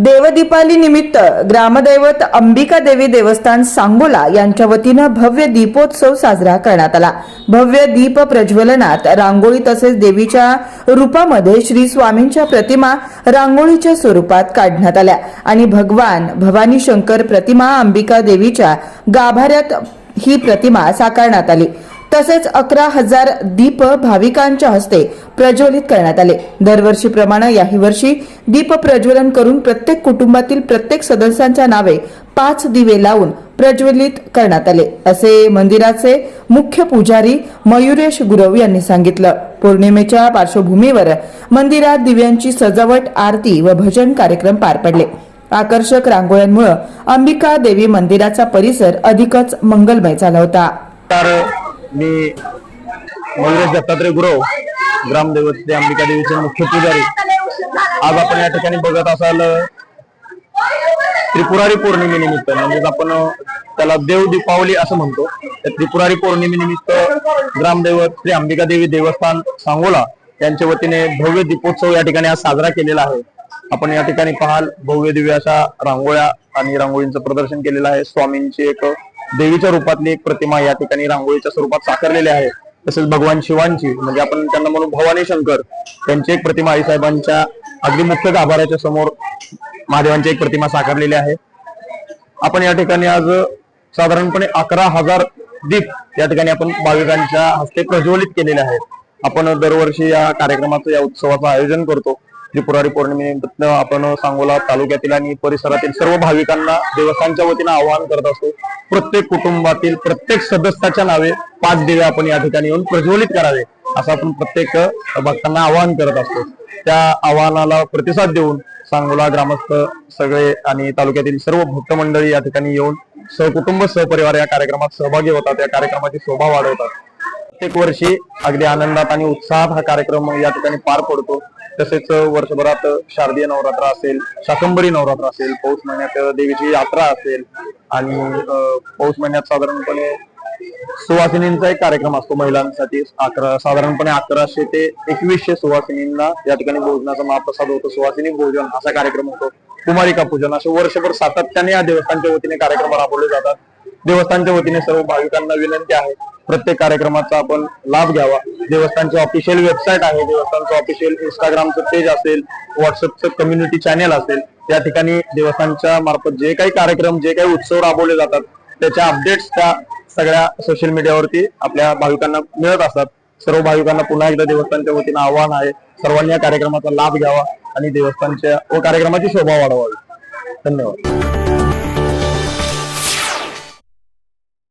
देवदीपाली निमित्त ग्रामदैवत अंबिका देवी देवस्थान सांगोला यांच्या वतीनं भव्य दीपोत्सव साजरा करण्यात आला. भव्य दीप प्रज्वलनात रांगोळी तसेच देवीच्या रूपामध्ये श्री स्वामींच्या प्रतिमा रांगोळीच्या स्वरूपात काढण्यात आल्या आणि भगवान भवानी शंकर प्रतिमा अंबिका देवीच्या गाभाऱ्यात ही प्रतिमा साकारण्यात आली. तसेच अकरा हजार दीप भाविकांच्या हस्ते प्रज्वलित करण्यात आले. दरवर्षीप्रमाणे याही वर्षी दीप प्रज्वलन करून प्रत्येक कुटुंबातील प्रत्येक सदस्यांच्या नावे पाच दिवे लावून प्रज्वलित करण्यात आले असे मंदिराचे मुख्य पुजारी मयुरेश गुरव यांनी सांगितलं. पौर्णिमेच्या पार्श्वभूमीवर मंदिरात दिव्यांची सजावट आरती व भजन कार्यक्रम पार पडले. आकर्षक रांगोळ्यांमुळे अंबिका देवी मंदिराचा परिसर अधिकच मंगलमय झाला होता. तर मी मयुरेश दत्तात्रय गुरव ग्रामदैवत अंबिका देवीचे मुख्य पुजारी. आज आपण या ठिकाणी बघत असाल त्रिपुरारी पौर्णिमेनिमित्त म्हणजेच आपण त्याला देव दीपावली असं म्हणतो. त्या त्रिपुरारी पौर्णिमेनिमित्त ग्रामदैवत श्री अंबिका देवी देवस्थान सांगोला यांच्या वतीने भव्य दीपोत्सव या ठिकाणी आज साजरा केलेला आहे. आपण या ठिकाणी पाहाल भव्य दिव्य अशा रांगोळ्या आणि रांगोळींचं प्रदर्शन केलेलं आहे. स्वामींची एक देवीच्या रूपातली एक प्रतिमा या ठिकाणी रांगोळीच्या स्वरूपात साकारलेली आहे. तसेच भगवान शिवांची म्हणजे आपण त्यांना म्हणू भवानी शंकर त्यांची एक प्रतिमा आईसाहेबांच्या अगदी मुख्य गाभाऱ्याच्या समोर महादेवांची एक प्रतिमा साकारलेली आहे. आपण या ठिकाणी आज साधारणपणे अकरा हजार दीप या ठिकाणी आपण भाविकांच्या हस्ते प्रज्वलित केलेले आहेत. आपण दरवर्षी या कार्यक्रमाचं या उत्सवाचं आयोजन करतो. त्रिपुरारी पौर्णिमेनिमित्त आपण सांगोला तालुक्यातील आणि परिसरातील सर्व भाविकांना देवस्थानच्या वतीनं आवाहन करत असतो. प्रत्येक कुटुंबातील प्रत्येक सदस्याच्या नावे पाच दिवे आपण या ठिकाणी येऊन प्रज्वलित करावे असं आपण प्रत्येक भक्तांना आवाहन करत असतो. त्या आवाहनाला प्रतिसाद देऊन सांगोला ग्रामस्थ सगळे आणि तालुक्यातील सर्व भक्त मंडळी या ठिकाणी येऊन सहकुटुंब सहपरिवार या कार्यक्रमात सहभागी होतात. या कार्यक्रमाची शोभा वाढवतात. प्रत्येक वर्षी अगदी आनंदात आणि उत्साहात हा कार्यक्रम या ठिकाणी पार पडतो. तसेच वर्षभरात शारदीय नवरात्र असेल शाकंबरी नवरात्र असेल पौष महिन्यात देवीची यात्रा असेल आणि पौष महिन्यात साधारणपणे सुवासिनींचा एक कार्यक्रम असतो महिलांसाठी. अकरा साधारणपणे अकराशे ते एकवीसशे सुवासिनींना या ठिकाणी भोजनाचा महाप्रसाद होतो. सुवासिनी भोजन असा कार्यक्रम होतो. कुमारिका पूजन असे वर्षभर सातत्याने या देवस्थानच्या वतीने कार्यक्रम राबवले जातात. देवस्थानच्या वतीने सर्व भाविकांना विनंती आहे प्रत्येक कार्यक्रमाचा आपण लाभ घ्यावा. देवस्थानचे ऑफिशियल वेबसाईट आहे. देवस्थानचं ऑफिशियल इंस्टाग्रामचं पेज असेल व्हॉट्सअपचं कम्युनिटी चॅनेल असेल त्या ठिकाणी देवस्थानच्या मार्फत जे काही कार्यक्रम जे काही उत्सव राबवले जातात त्याच्या अपडेट्स त्या सगळ्या सोशल मीडियावरती आपल्या भाविकांना मिळत असतात. सर्व भाविकांना पुन्हा एकदा देवस्थानच्या वतीनं आव्हान आहे. सर्वांनी या कार्यक्रमाचा लाभ घ्यावा आणि देवस्थानच्या व कार्यक्रमाची शोभा वाढवावी. धन्यवाद.